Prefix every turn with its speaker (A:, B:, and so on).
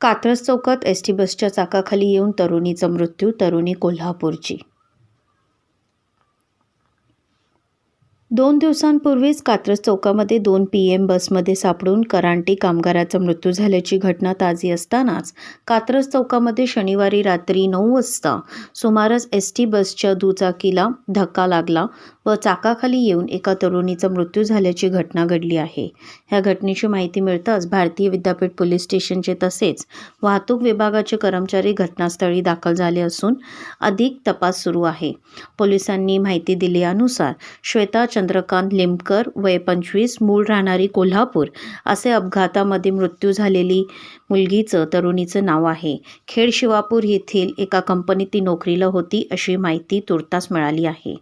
A: कात्रज चौकात S T बसच्या चाकाखाली येऊन तरुणीचा मृत्यू तरुणी कोल्हापूरची. दोन दिवसांपूर्वीच कात्रज चौकामध्ये दोन पी एम बसमध्ये सापडून करांटी कामगाराचा मृत्यू झाल्याची घटना ताजी असतानाच कात्रज चौकामध्ये शनिवारी रात्री नऊ वाजता सुमारास एस टी बसच्या दुचाकीला धक्का लागला व चाकाखाली येऊन एका तरुणीचा मृत्यू झाल्याची घटना घडली आहे. ह्या घटनेची माहिती मिळताच भारतीय विद्यापीठ पोलीस स्टेशनचे तसेच वाहतूक विभागाचे कर्मचारी घटनास्थळी दाखल झाले असून अधिक तपास सुरू आहे. पोलिसांनी माहिती दिल्यानुसार श्वेता चंद्रकांत लिमकर वय पंचवीस मूळ राहणारी कोल्हापूर असे अपघातामध्ये मृत्यू झालेली मुलगीचं तरुणीचं नाव आहे. खेड शिवापूर येथील एका कंपनीत ती नोकरीला होती अशी माहिती तुर्तास मिळाली आहे.